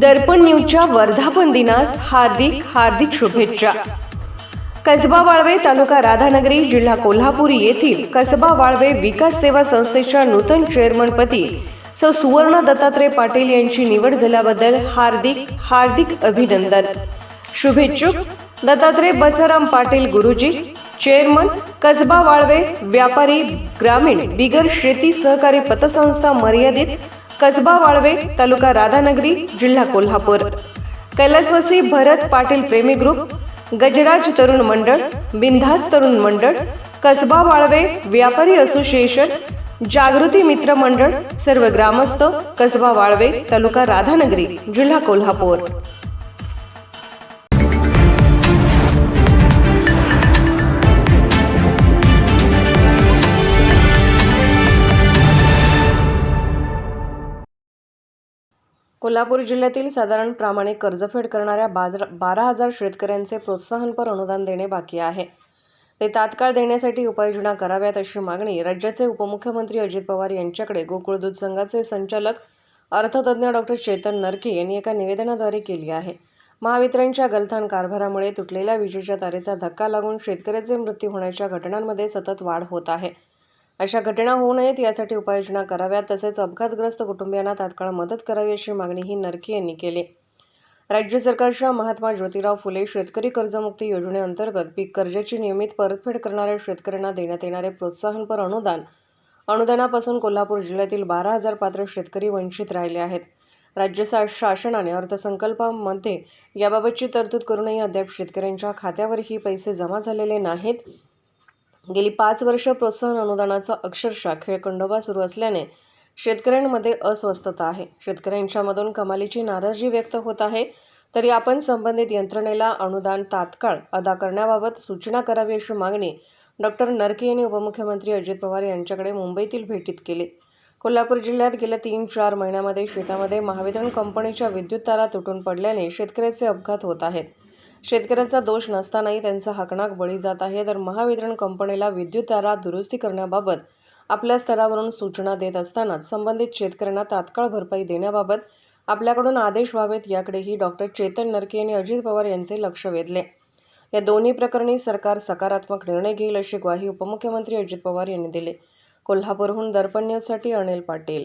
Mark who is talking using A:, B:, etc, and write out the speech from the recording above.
A: दर्पण न्यूजच्या वर्धापन दिनास हार्दिक हार्दिक शुभेच्छा. कसबा वाळवे तालुका राधानगरी जिल्हा कोल्हापूर येथील कसबा वाळवे विकास सेवा संस्थेच्या नूतन चेअरमनपदी सौ सुवर्ण दत्तात्रय पाटील यांची निवड झाल्याबद्दल हार्दिक हार्दिक अभिनंदन. शुभेच्छुक दत्तात्रय बसाराम पाटील गुरुजी चेअरमन कसबा वाळवे व्यापारी ग्रामीण बिगर शेती सहकारी पतसंस्था मर्यादित कसबा वाळवे तालुका राधानगरी जिल्हा कोल्हापूर. कैलासवासी भरत पाटील प्रेमी ग्रुप गजराज तरुण मंडळ बिंधास तरुण मंडळ कसबा वाळवे व्यापारी असोसिएशन जागृती मित्र मंडळ सर्व ग्रामस्थ कसबा वाळवे तालुका राधानगरी जिल्हा कोल्हापूर. कोल्हापूर जिल्ह्यातील साधारण प्रामाणिक कर्जफेड करणाऱ्या बाजार बारा हजार शेतकऱ्यांचे प्रोत्साहनपर अनुदान देणे बाकी आहे. ते तात्काळ देण्यासाठी उपाययोजना कराव्यात अशी मागणी राज्याचे उपमुख्यमंत्री अजित पवार यांच्याकडे गोकुळ दूध संघाचे संचालक अर्थतज्ज्ञ डॉक्टर चेतन नरके यांनी एका निवेदनाद्वारे केली आहे. महावितरणच्या गलथान कारभारामुळे तुटलेल्या विजेच्या तारेचा धक्का लागून शेतकऱ्याचे मृत्यू होण्याच्या घटनांमध्ये सतत वाढ होत आहे. अशा घटना होऊ नयेत यासाठी उपाययोजना कराव्यात तसेच अपघातग्रस्त कुटुंबियांना तात्काळ मदत करावी अशी मागणीही नरके यांनी केली. राज्य सरकारच्या महात्मा ज्योतिराव फुले शेतकरी कर्जमुक्ती योजनेअंतर्गत पीक कर्जाची नियमित परतफेड करणाऱ्या शेतकऱ्यांना देण्यात येणारे प्रोत्साहनपर अनुदान अनुदानापासून कोल्हापूर जिल्ह्यातील बारा हजार पात्र शेतकरी वंचित राहिले आहेत. राज्य शासनाने अर्थसंकल्पामध्ये याबाबतची तरतूद करूनही अद्याप शेतकऱ्यांच्या खात्यावर ही पैसे जमा झालेले नाहीत. गेली पाच वर्ष प्रोत्साहन अनुदानाचा अक्षरशः खेळखंडोबा सुरू असल्याने शेतकऱ्यांमध्ये अस्वस्थता आहे. शेतकऱ्यांच्यामधून कमालीची नाराजी व्यक्त होत आहे. तरी आपण संबंधित यंत्रणेला अनुदान तात्काळ अदा करण्याबाबत सूचना करावी अशी मागणी डॉक्टर नरके यांनी उपमुख्यमंत्री अजित पवार यांच्याकडे मुंबईतील भेटीत केली. कोल्हापूर जिल्ह्यात गेल्या तीन चार महिन्यामध्ये शेतामध्ये महावितरण कंपनीच्या विद्युत तारा तुटून पडल्याने शेतकऱ्याचे अपघात होत आहेत. शेतकऱ्यांचा दोष नसतानाही त्यांचा हकनाक बळी जात आहे. तर महावितरण कंपनीला विद्युत तारा दुरुस्ती करण्याबाबत आपल्या स्तरावरून सूचना देत असतानाच संबंधित शेतकऱ्यांना तात्काळ भरपाई देण्याबाबत आपल्याकडून आदेश व्हावेत याकडेही डॉक्टर चेतन नरके आणि अजित पवार यांचे लक्ष वेधले. या दोन्ही प्रकरणी सरकार सकारात्मक निर्णय घेईल अशी ग्वाही उपमुख्यमंत्री अजित पवार यांनी दिली. कोल्हापूरहून दर्पण न्यूजसाठी अनिल पाटील.